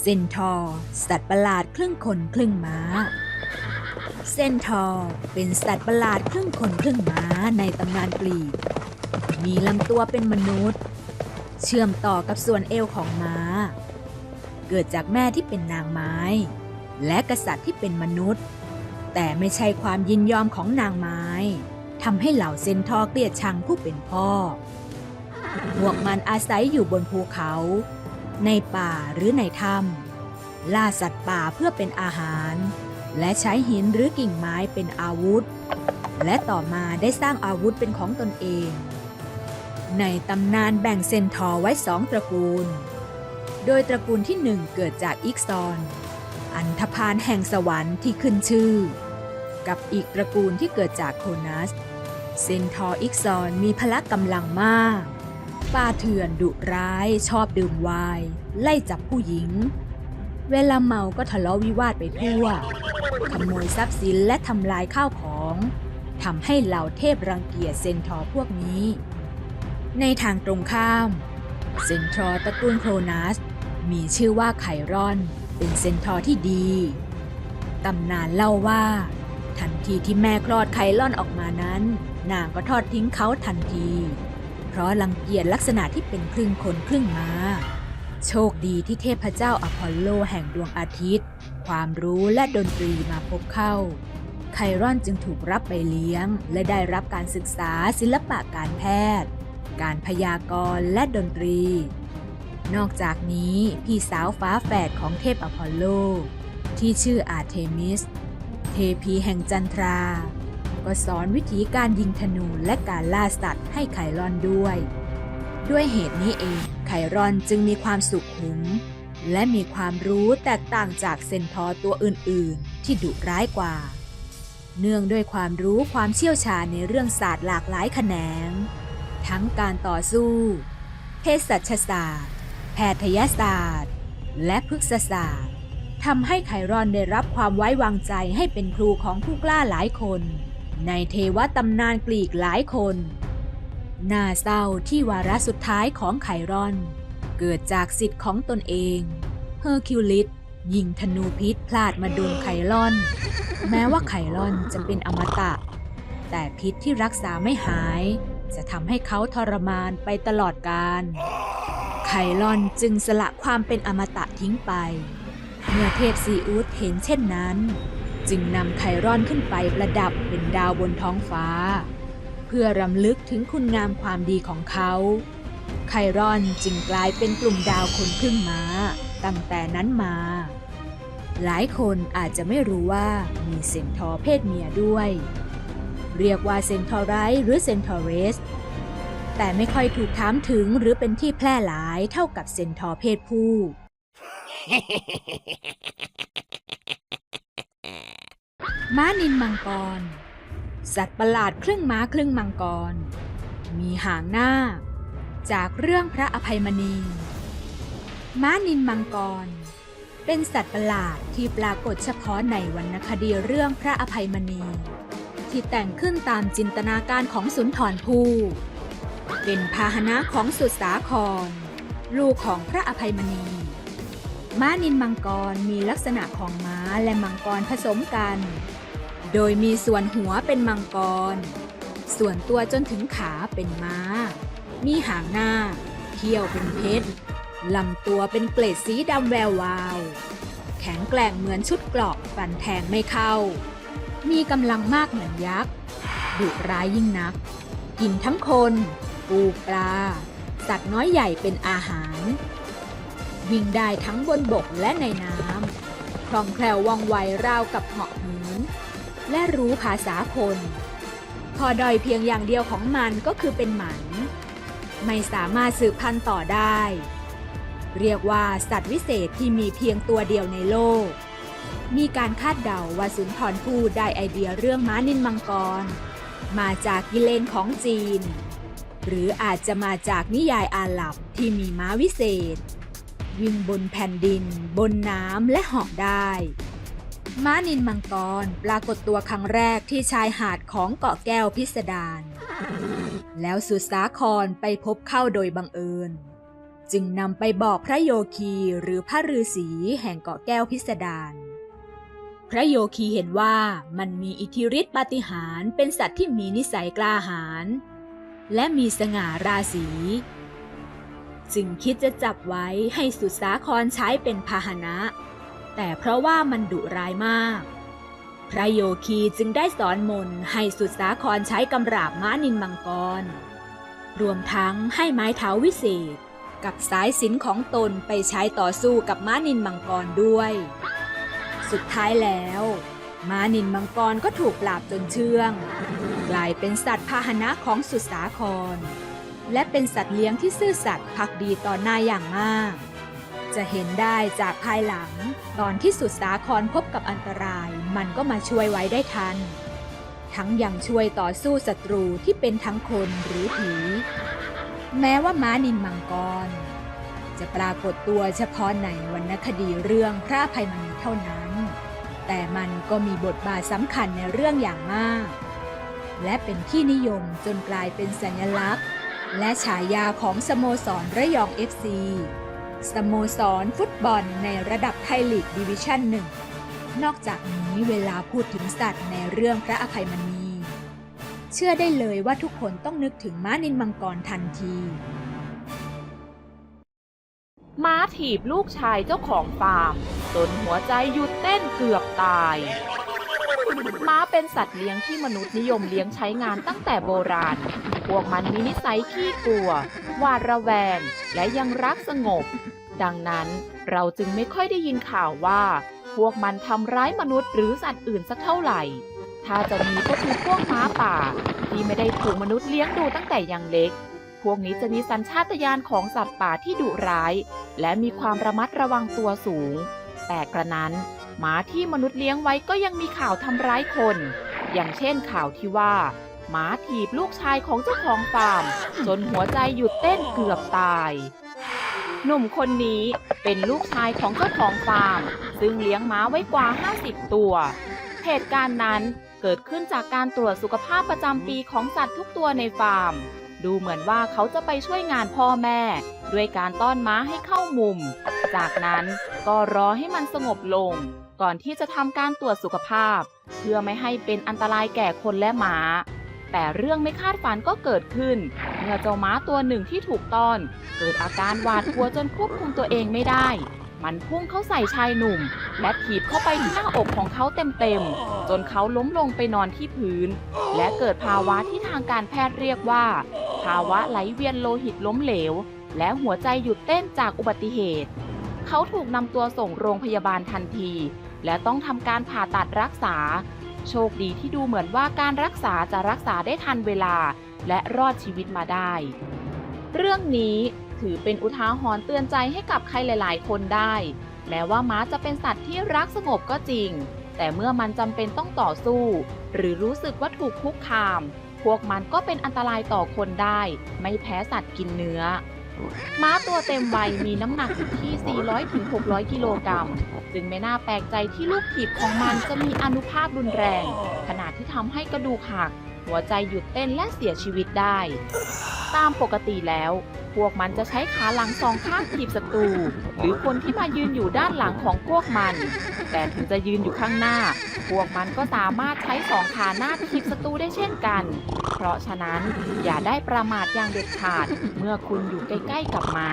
เซนทอร์สัตว์ประหลาดครึ่งคนครึ่งม้า เซนทอร์เป็นสัตว์ประหลาดครึ่งคนครึ่งม้าในตำนานกรีก มีลำตัวเป็นมนุษย์ เชื่อมต่อกับส่วนเอวของม้า เกิดจากแม่ที่เป็นนางไม้ และกษัตริย์ที่เป็นมนุษย์ แต่ไม่ใช่ความยินยอมของนางไม้ทำให้เหล่าเซนทอร์เกลียดชังผู้เป็นพ่อ พวกมันอาศัยอยู่บนภูเขา ในป่าหรือในถ้ำล่าสัตว์ป่าเพื่อเป็นอาหาร และใช้หินหรือกิ่งไม้เป็นอาวุธ และต่อมาได้สร้างอาวุธเป็นของตนเอง ในตำนานแบ่งเซนทอไว้สองตระกูล โดยตระกูลที่หนึ่งเกิดจากอิกซอน อันธพาลแห่งสวรรค์ที่ขึ้นชื่อ กับอีกตระกูลที่เกิดจากโคนัส เซนทออิกซอนมีพละกำลังมาก ป้าเถื่อนดุร้ายชอบดื่มไวน์ไล่จับผู้หญิง เวลาเมาก็ทะเลาะวิวาทไปทั่ว ขโมยทรัพย์สินและทำลายข้าวของทำให้เหล่าเทพรังเกียจเซนทอพวกนี้ ในทางตรงข้าม เซนทอตระกูลโครนัส มีชื่อว่าไครอนเป็นเซนทอที่ดีตำนานเล่าว่า ทันทีที่แม่คลอดไคลอนออกมานั้น นางก็ทอดทิ้งเขาทันที ราะรังเกียจลักษณะที่เป็นครึ่งคนครึ่งม้า โชคดีที่เทพเจ้าอพอลโลแห่งดวงอาทิตย์ ความรู้และดนตรีมาพบเข้า ไครอนจึงถูกรับไปเลี้ยง และได้รับการศึกษาศิลปะการแพทย์ การพยากรณ์และดนตรี นอกจากนี้พี่สาวฟ้าแฝดของเทพอพอลโล ที่ชื่ออาเทมิส เทพีแห่งจันทรา ก็สอนวิธีการยิงธนูและการล่าสัตว์ให้ไครอนด้วย ด้วยเหตุนี้เองไครอนจึงมีความสุขหุม และมีความรู้แตกต่างจากเซนทอตัวอื่นๆ ที่ดุร้ายกว่า เนื่องด้วยความรู้ความเชี่ยวชาญในเรื่องศาสตร์หลากหลายแขนง ทั้งการต่อสู้เภสัชศาสตร์ แพทยศาสตร์ และพฤกษศาสตร์ทำให้ไครอนได้รับความไว้วางใจให้เป็นครูของผู้กล้าหลายคน ในเทวตำนานกรีกหลายคน น่าเศร้าที่วาระสุดท้ายของไครอน เกิดจากสิทธิ์ของตนเองเฮอร์คิวลิสยิงธนูพิษพลาดมาโดนไคลอน แม้ว่าไคลอนจะเป็นอมตะ แต่พิษที่รักษาไม่หาย จะทำให้เขาทรมานไปตลอดกาลไคลอนจึงสละความเป็นอมตะทิ้งไป เมื่อเทพซีอูดเห็นเช่นนั้น จึงนำไครอนขึ้นไปประดับเป็นดาวบนท้องฟ้า เพื่อรำลึกถึงคุณงามความดีของเขา ไครอนจึงกลายเป็นกลุ่มดาวคนครึ่งม้า ตั้งแต่นั้นมา หลายคนอาจจะไม่รู้ว่ามีเซนทอร์เพศเมียด้วย เรียกว่าเซนทอร์ไรหรือเซนทอร์เรส แต่ไม่ค่อยถูกถามถึงหรือเป็นที่แพร่หลายเท่ากับเซนทอร์เพศผู้ ม้านินมังกร สัตว์ประหลาดครึ่งม้าครึ่งมังกร มีหางหน้า จากเรื่องพระอภัยมณี ม้านินมังกร เป็นสัตว์ประหลาดที่ปรากฏเฉพาะในวรรณคดีเรื่องพระอภัยมณี ที่แต่งขึ้นตามจินตนาการของสุนทรภู่เป็นพาหนะของสุดสาคร ลูกของพระอภัยมณี ม้านินมังกรมีลักษณะของม้าและมังกรผสมกัน โดยมีส่วนหัวเป็นมังกร ส่วนตัวจนถึงขาเป็นม้า มีหางหน้าเขี้ยวเป็นเพชร ลำตัวเป็นเกล็ดสีดำแวววาว แข็งแกร่งเหมือนชุดเกราะฟันแทงไม่เข้า มีกำลังมากเหมือนยักษ์ ดุร้ายยิ่งนัก กินทั้งคน ปูปลา สัตว์น้อยใหญ่เป็นอาหาร วิ่งได้ทั้งบนบกและในน้ำคล่องแคล่วว่องไวราวกับเหาะเหินและรู้ภาษาคนพอดอยเพียงอย่างเดียวของมันก็คือเป็นหมัน ไม่สามารถสืบพันธุ์ต่อได้ เรียกว่าสัตว์วิเศษที่มีเพียงตัวเดียวในโลก มีการคาดเดาว่าสุนทรภู่ได้ไอเดียเรื่องม้านินมังกร มาจากกิเลนของจีน หรืออาจจะมาจากนิยายอาหรับที่มีม้าวิเศษ วิ่งบนแผ่นดิน บนน้ำและเหาะได้ ม้านินมังกรปรากฏตัวครั้งแรกที่ชายหาดของเกาะแก้วพิสดารแล้วสุสาครไปพบเข้าโดยบังเอิญ จึงนำไปบอกพระโยคีหรือพระฤาษีแห่งเกาะแก้วพิสดารพระโยคีเห็นว่ามันมีอิทธิฤทธิปาฏิหาริย์เป็นสัตว์ที่มีนิสัยกล้าหาญและมีสง่าราศี จึงคิดจะจับไว้ให้สุดสาครใช้เป็นพาหนะ แต่เพราะว่ามันดุร้ายมาก พระโยคีจึงได้สอนมนให้สุดสาครใช้กำราบม้านินมังกร รวมทั้งให้ไม้เท้าวิเศษ กับสายสินของตนไปใช้ต่อสู้กับม้านินมังกรด้วย สุดท้ายแล้วม้านินมังกรก็ถูกปราบจนเชื่อง กลายเป็นสัตว์พาหนะของสุดสาคร และเป็นสัตว์เลี้ยงที่ซื่อสัตย์พักดีต่อหน้าอย่างมาก จะเห็นได้จากภายหลัง ตอนที่สุดสาครพบกับอันตราย มันก็มาช่วยไว้ได้ทัน ทั้งยังช่วยต่อสู้ศัตรูที่เป็นทั้งคนหรือผี แม้ว่าม้านินมังกร จะปรากฏตัวเฉพาะในวรรณคดีเรื่องพระภัยมณีเท่านั้น แต่มันก็มีบทบาทสำคัญในเรื่องอย่างมาก และเป็นที่นิยมจนกลายเป็นสัญลักษณ์ และฉายาของสโมสรระยอง FC สโมสรฟุตบอลในระดับไทยลีกดิวิชั่นหนึ่งนอกจากนี้เวลาพูดถึงสัตว์ในเรื่องพระอภัยมณี เชื่อได้เลยว่าทุกคนต้องนึกถึงม้านินมังกรทันทีม้าถีบลูกชายเจ้าของฟาร์มจนหัวใจหยุดเต้นเกือบตาย ม้าเป็นสัตว์เลี้ยงที่มนุษย์นิยมเลี้ยงใช้งานตั้งแต่โบราณ พวกมันมีนิสัยขี้กลัว หวาดระแวง และยังรักสงบ ดังนั้นเราจึงไม่ค่อยได้ยินข่าวว่า พวกมันทำร้ายมนุษย์หรือสัตว์อื่นสักเท่าไหร่ ถ้าจะมีก็คือพวกม้าป่า ที่ไม่ได้ถูกมนุษย์เลี้ยงดูตั้งแต่ยังเล็ก พวกนี้จะมีสัญชาตญาณของสัตว์ป่าที่ดุร้าย และมีความระมัดระวังตัวสูง แต่กระนั้นหมาที่มนุษย์เลี้ยงไว้ก็ยังมีข่าวทำร้ายคน อย่างเช่นข่าวที่ว่า หมาถีบลูกชายของเจ้าของฟาร์มจนหัวใจหยุดเต้นเกือบตาย หนุ่มคนนี้เป็นลูกชายของเจ้าของฟาร์ม ซึ่งเลี้ยงม้าไว้กว่า 50 ตัว เหตุการณ์นั้นเกิดขึ้นจากการตรวจสุขภาพประจำปีของสัตว์ทุกตัวในฟาร์ม ดูเหมือนว่าเขาจะไปช่วยงานพ่อแม่ ด้วยการต้อนม้าให้เข้ามุม จากนั้นก็รอให้มันสงบลง ก่อนที่จะทำการตรวจสุขภาพ เพื่อไม่ให้เป็นอันตรายแก่คนและหมา แต่เรื่องไม่คาดฝันก็เกิดขึ้น เมื่อเจ้าม้าตัวหนึ่งที่ถูกต้อน เกิดอาการหวาดกลัวจนควบคุมตัวเองไม่ได้ มันพุ่งเข้าใส่ชายหนุ่ม และถีบเข้าไปที่หน้าอกของเขาเต็มๆ จนเขาล้มลงไปนอนที่พื้น และเกิดภาวะที่ทางการแพทย์เรียกว่า ภาวะไหลเวียนโลหิตล้มเหลว และหัวใจหยุดเต้นจากอุบัติเหตุ เขาถูกนำตัวส่งโรงพยาบาลทันที และต้องทำการผ่าตัดรักษา โชคดีที่ดูเหมือนว่าการรักษาจะรักษาได้ทันเวลา และรอดชีวิตมาได้ เรื่องนี้ถือเป็นอุทาหรณ์เตือนใจให้กับใครหลาย ๆ คนได้ แม้ว่าม้าจะเป็นสัตว์ที่รักสงบก็จริง แต่เมื่อมันจำเป็นต้องต่อสู้ หรือรู้สึกว่าถูกคุกคาม พวกมันก็เป็นอันตรายต่อคนได้ ไม่แพ้สัตว์กินเนื้อ ม้าตัวเต็มวัยมีน้ำหนักอยู่ที่ 400-600 กิโลกรัม จึงไม่น่าแปลกใจที่ลูกถีบของมันจะมีอนุภาพรุนแรง ขนาดที่ทำให้กระดูกหัก หัวใจหยุดเต้นและเสียชีวิตได้ ตามปกติแล้ว พวกมันจะใช้ขาหลังสองข้างถีบศัตรู หรือคนที่มายืนอยู่ด้านหลังของพวกมัน แต่ถึงจะยืนอยู่ข้างหน้า พวกมันก็สามารถใช้สองขาหน้าถีบศัตรูได้เช่นกัน เพราะฉะนั้นอย่าได้ประมาทอย่างเด็ดขาด เมื่อคุณอยู่ใกล้ ๆ กับม้า